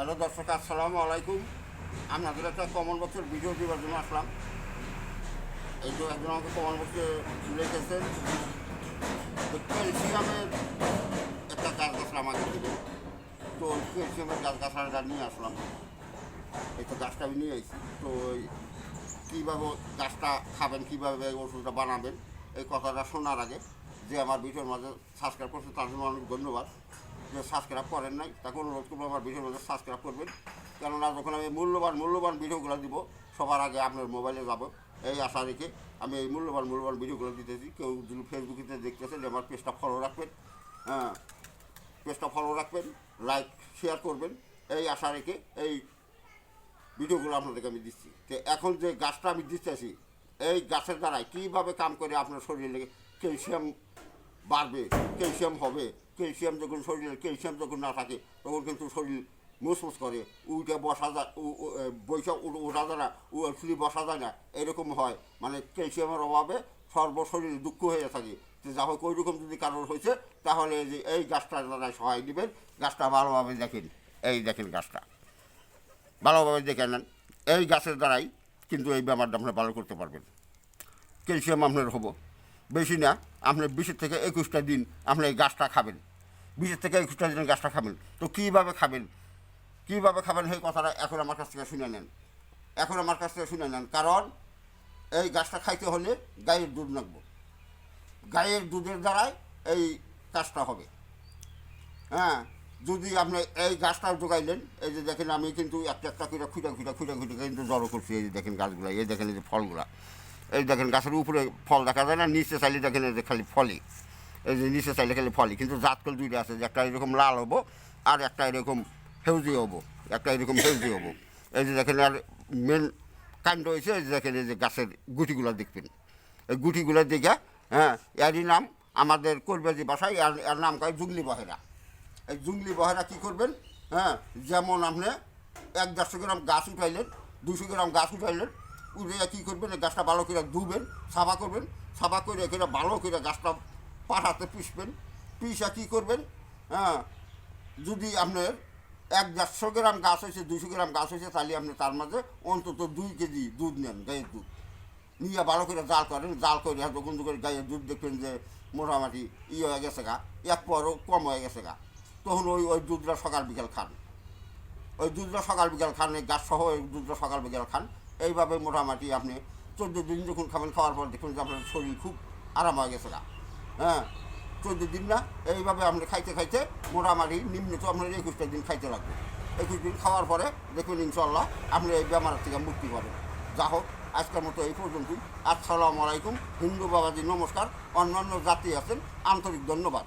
Hello দর্শক, আসসালামু আলাইকুম। আপনাদের একটা কমন বক্সের ভিডিও দেওয়ার জন্য আসলাম। এই তো একজন আমাকে কমন বক্সে লিখেছেন ক্যালসিয়ামের একটা গাছ গাছলা আমাকে দেবে তো ক্যালসিয়ামের গাছ গাছলাটা নিয়ে আসলাম। এই তো গাছটা আমি নিয়ে এসেছি তো ওই কীভাবে গাছটা খাবেন, কীভাবে ওষুধটা বানাবেন, এই কথাটা শোনার আগে যে আমার ভিডিওর মাঝে সাবস্ক্রাইব করছে, তার জন্য অনেক ধন্যবাদ। যে সাবস্ক্রাইব করেন নাই, তাকে অনুরোধ করব আমার ভিডিওর সাবস্ক্রাইব করবেন। কেননা যখন আমি মূল্যবান মূল্যবান ভিডিওগুলো দিব, সবার আগে আপনার মোবাইলে যাব। এই আশা রেখে আমি এই মূল্যবান মূল্যবান ভিডিওগুলো দিতেছি। কেউ যদি ফেসবুকে দেখতেছে যে আমার পেজটা ফলো রাখবেন হ্যাঁ পেজটা ফলো রাখবেন লাইক শেয়ার করবেন, এই আশা রেখে এই ভিডিওগুলো আপনাদেরকে আমি দিচ্ছি। তো এখন যে গাছটা আমি দিতেছি, এই গাছের দ্বারাই কীভাবে কাম করে আপনার শরীরে ক্যালসিয়াম বাড়বে ক্যালসিয়াম হবে ক্যালসিয়াম যখন শরীরে ক্যালসিয়াম যখন না থাকে, তখন কিন্তু শরীর মুসমুস করে উঠে বসা যায় বৈশাখ ওঠা যায় না শুধু বসা যায় না, এরকম হয়। মানে ক্যালসিয়ামের অভাবে সর্বশরীর দুঃখ হয়ে থাকে। যা হোক ওই রকম যদি কারোর হয়েছে, তাহলে যে এই গাছটার দ্বারা সহায় দিবেন গাছটা ভালোভাবে দেখেন, এই দেখেন গাছটা। ভালোভাবে দেখে নেন, এই গাছের দ্বারাই কিন্তু এই ব্যাপারটা আপনার ভালো করতে পারবেন। ক্যালসিয়াম আপনার হব। বেশি না আপনি বিশের থেকে একুশটা দিন আপনি এই গাছটা খাবেন। বিশের থেকে একুশটা দিন গাছটা খাবেন। তো কীভাবে খাবেন? কীভাবে খাবেন সেই কথাটা এখন আমার কাছ থেকে শুনে নেন। এখন আমার কাছ থেকে শুনে নেন। কারণ এই গাছটা খাইতে হলে গায়ের দুধ লাগবো। গায়ের দুধের দ্বারাই এই কাজটা হবে। হ্যাঁ যদি আপনি এই গাছটা জোগাইলেন, এই যে দেখেন আমি কিন্তু একটা একটা করে খুঁটা খুঁটা খুঁটা খুঁটে কিন্তু জড়ো করছি। এই যে দেখেন গাছগুলো, এই দেখেন এই যে ফলগুলা। এই দেখেন, গাছের উপরে ফল দেখা যায় না, নিচে চাইলে দেখেন এই যে খালি ফলই। এই যে নিচে চাইলে খালি ফলই, কিন্তু জাতকল দুইটা আছে, যে একটা এরকম লাল হব আর একটা এরকম হেউজি হব, একটা এরকম হেউজি হব। এই যে দেখেন, আর মেন কাণ্ড হয়েছে এই যে দেখেন, এই যে গাছের গুটিগুলো দেখবেন। এই গুটিগুলো দেখে হ্যাঁ এরই নাম আমাদের কলবাজি বাসায় আর এর নাম কয়? জুগলি বহেরা। এই জুংলি বহেরা কী করবেন? হ্যাঁ যেমন আপনি এক দেড়শো গ্রাম গাছ উঠাইলেন দুশো গ্রাম গাছ উঠাইলেন উঠে কী করবেন? গাছটা ভালো করে ধুবেন, সাফা করবেন, সাফা করে এখানে ভালো করে গাছটা পাঠাতে পিসবেন পিসা কী করবেন? হ্যাঁ যদি আপনার এক দেড়শো গ্রাম গাছ হয়েছে দুশো গ্রাম গাছ হয়েছে, তাহলে আপনি তার মাঝে অন্তত দুই কেজি দুধ নেন, গায়ের দুধ। নিয়ে ভালো করে জাল করেন, জাল করে যখন করে গায়ের দুধ দেখবেন যে মোটামুটি ইয়ে হয়ে গেছে গা, এক পরও কম হয়ে গেছে গা। তখন ওই ওই দুধটা সকাল বিকাল খান। ওই দুধটা সকাল বিকাল খান গাছ সহ ওই দুধটা সকাল বিকাল খান। এইভাবে মোটামুটি আপনি চোদ্দ দিন যখন খাবেন, খাওয়ার পর দেখুন যে আপনার শরীর খুব আরাম হয়ে গেছে না হ্যাঁ চোদ্দ দিন না, এইভাবে আপনি খাইতে খাইতে মোটামুটি নিম্ন তো আপনার একুশটা দিন খাইতে লাগবে। একুশ দিন খাওয়ার পরে দেখুন ইনশাল্লাহ আপনি এই বেমার থেকে মুক্তি পাবেন। যা হোক, আজকের মতো এই পর্যন্তই। আসসালামু আলাইকুম। হিন্দু বাবাজি, নমস্কার। অন্যান্য জাতি আছেন, আন্তরিক ধন্যবাদ।